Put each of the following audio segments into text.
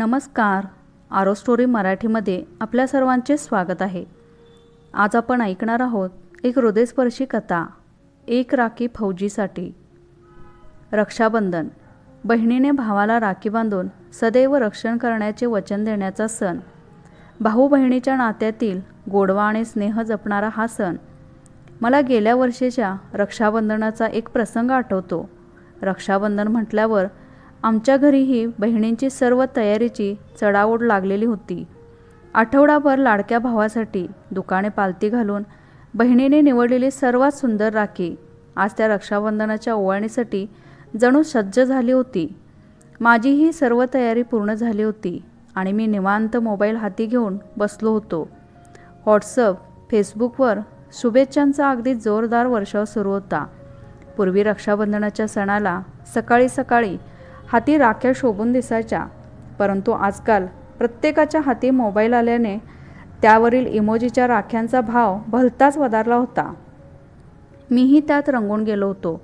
नमस्कार. आरो स्टोरी मराठीमध्ये आपल्या सर्वांचे स्वागत आहे. आज आपण ऐकणार आहोत एक हृदयस्पर्शी कथा एक राखी फौजीसाठी. रक्षाबंधन. बहिणीने भावाला राखी बांधून सदैव रक्षण करण्याचे वचन देण्याचा सण. भाऊ बहिणीच्या नात्यातील गोडवा आणि स्नेह जपणारा हा सण. मला गेल्या वर्षीच्या रक्षाबंधनाचा एक प्रसंग आठवतो. रक्षाबंधन म्हटल्यावर आमच्या घरीही बहिणींची सर्व तयारीची चढाओढ लागलेली होती. आठवडाभर लाडक्या भावासाठी दुकाने पालती घालून बहिणीने निवडलेली सर्वात सुंदर राखी आज त्या रक्षाबंधनाच्या ओवाळणीसाठी जणू सज्ज झाली होती. माझीही सर्व तयारी पूर्ण झाली होती आणि मी निवांत मोबाईल हाती घेऊन बसलो होतो. व्हॉट्सअप फेसबुकवर शुभेच्छांचा अगदी जोरदार वर्षाव सुरू होता. पूर्वी रक्षाबंधनाच्या सणाला सकाळी सकाळी हाती राख्या शोभून दिसायच्या. परंतु आजकाल प्रत्येकाच्या हाती मोबाईल आल्याने त्यावरील इमोजीच्या राख्यांचा भाव भलताच वधारला होता. मीही त्यात रंगून गेलो होतो.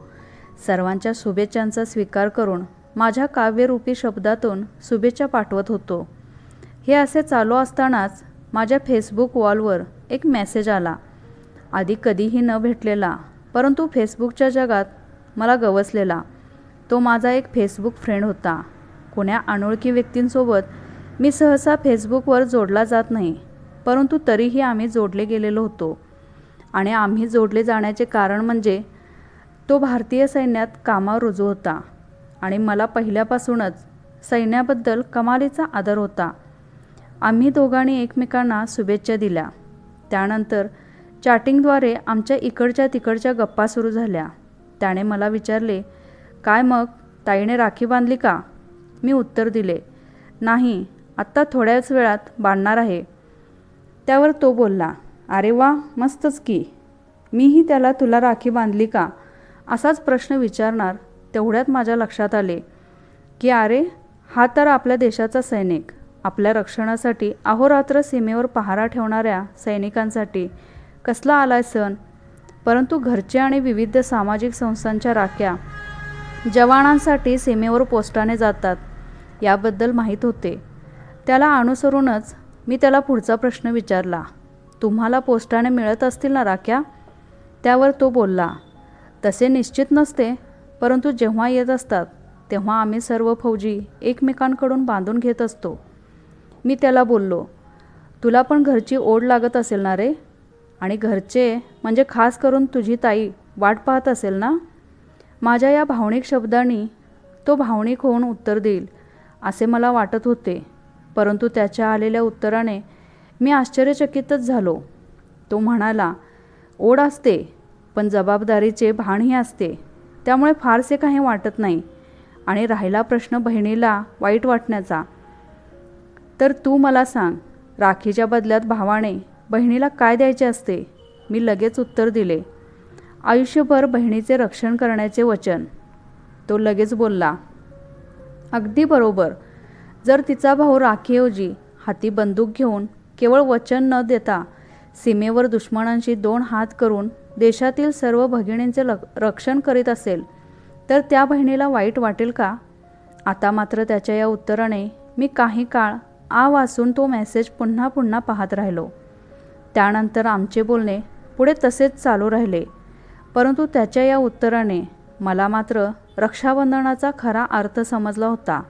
सर्वांच्या शुभेच्छांचा स्वीकार करून माझ्या काव्यरूपी शब्दातून शुभेच्छा पाठवत होतो. हे असे चालू असतानाच माझ्या फेसबुक वॉलवर एक मेसेज आला. आधी कधीही न भेटलेला परंतु फेसबुकच्या जगात मला गवसलेला. तो माझा एक फेसबुक फ्रेंड होता. कोण्या अनोळखी व्यक्तींसोबत मी सहसा फेसबुकवर जोडला जात नाही परंतु तरीही आम्ही जोडले गेलेलो होतो. आणि आम्ही जोडले जाण्याचे कारण म्हणजे तो भारतीय सैन्यात कामावर रुजू होता आणि मला पहिल्यापासूनच सैन्याबद्दल कमालीचा आदर होता. आम्ही दोघांनी एकमेकांना शुभेच्छा दिल्या. त्यानंतर चॅटिंगद्वारे आमच्या इकडच्या तिकडच्या गप्पा सुरू झाल्या. त्याने मला विचारले काय मग? ताईने राखी बांधली का? मी उत्तर दिले नाही आत्ता थोड्याच वेळात बांधणार आहे. त्यावर तो बोलला अरे वा मस्तच की. मीही त्याला तुला राखी बांधली का? असाच प्रश्न विचारणार तेवढ्यात माझ्या लक्षात आले की अरे हा तर आपल्या देशाचा सैनिक. आपल्या रक्षणासाठी अहोरात्र सीमेवर पहारा ठेवणाऱ्या सैनिकांसाठी. कसला आलाय सण? परंतु घरचे आणि विविध सामाजिक संस्थांच्या राख्या जवानांसाठी सीमेवर पोस्टाने जातात. याबद्दल माहीत होते. त्याला अनुसरूनच मी त्याला पुढचा प्रश्न विचारला. तुम्हाला पोस्टाने मिळत असतील ना राख्या? त्यावर तो बोलला तसे निश्चित नसते परंतु जेव्हा येत असतात तेव्हा आम्ही सर्व फौजी एकमेकांकडून बांधून घेत असतो. मी त्याला बोललो तुला पण घरची ओढ लागत असेल ना रे? आणि घरचे म्हणजे खास करून तुझी ताई वाट पाहत असेल ना? माझ्या या भावनिक शब्दांनी तो भावनिक होऊन उत्तर देईल असे मला वाटत होते. परंतु त्याच्या आलेल्या उत्तराने मी आश्चर्यचकितच झालो. तो म्हणाला ओढ असते पण जबाबदारीचे भानही असते. त्यामुळे फारसे काही वाटत नाही. आणि राहिला प्रश्न बहिणीला वाईट वाटण्याचा. तर तू मला सांग राखीच्या बदल्यात भावाने बहिणीला काय द्यायचे असते? मी लगेच उत्तर दिले आयुष्यभर बहिणीचे रक्षण करण्याचे वचन. तो लगेच बोलला अगदी बरोबर. जर तिचा भाऊ राखीऐवजी हाती बंदूक घेऊन केवळ वचन न देता सीमेवर दुश्मनांशी दोन हात करून देशातील सर्व भगिनींचे रक्षण करीत असेल तर त्या बहिणीला वाईट वाटेल का? आता मात्र त्याच्या या उत्तराने मी काही काळ आ वाचून तो मेसेज पुन्हा पुन्हा पाहत राहिलो. त्यानंतर आमचे बोलणे पुढे तसेच चालू राहिले. परंतु त्याच्या या उत्तराने मला मात्र रक्षाबंधनाचा खरा अर्थ समजला होता.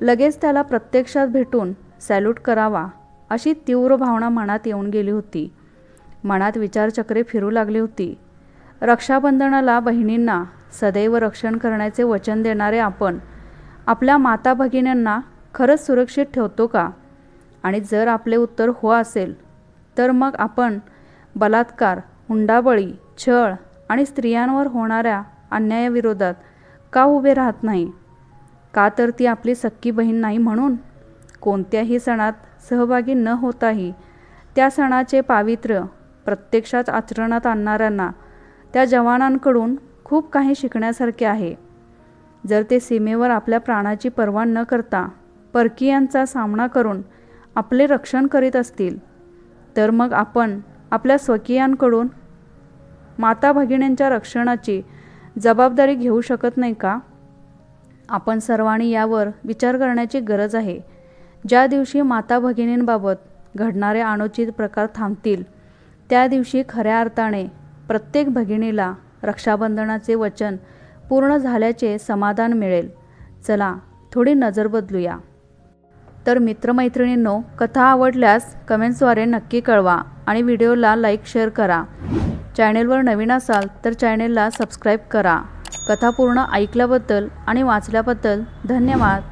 लगेच त्याला प्रत्यक्षात भेटून सॅल्यूट करावा अशी तीव्र भावना मनात येऊन गेली होती. मनात विचारचक्रे फिरू लागली होती. रक्षाबंधनाला बहिणींना सदैव रक्षण करण्याचे वचन देणारे आपण आपल्या माता भगिन्यांना खरंच सुरक्षित ठेवतो का? आणि जर आपले उत्तर हो असेल तर मग आपण बलात्कार हुंडाबळी छळ आणि स्त्रियांवर होणाऱ्या अन्यायाविरोधात का उभे राहत नाही? का तर ती आपली सक्की बहीण नाही म्हणून? कोणत्याही सणात सहभागी न होताही त्या सणाचे पावित्र्य प्रत्यक्षात आचरणात आणणाऱ्यांना त्या जवानांकडून खूप काही शिकण्यासारखे आहे. जर ते सीमेवर आपल्या प्राणाची पर्वा न करता परकीयांचा सामना करून आपले रक्षण करीत असतील तर मग आपण आपल्या स्वकीयांकडून माता भगिनींच्या रक्षणाची जबाबदारी घेऊ शकत नाही का? आपण सर्वांनी यावर विचार करण्याची गरज आहे. ज्या दिवशी माता भगिनींबाबत घडणारे अनुचित प्रकार थांबतील त्या दिवशी खऱ्या अर्थाने प्रत्येक भगिनीला रक्षाबंधनाचे वचन पूर्ण झाल्याचे समाधान मिळेल. चला थोडी नजर बदलूया. तर मित्रमैत्रिणींनो कथा आवडल्यास कमेंट्सद्वारे नक्की कळवा आणि व्हिडिओला लाईक शेअर करा. चॅनेलवर नवीन असाल तर चॅनेलला सबस्क्राईब करा. कथा पूर्ण ऐकल्याबद्दल आणि वाचल्याबद्दल धन्यवाद.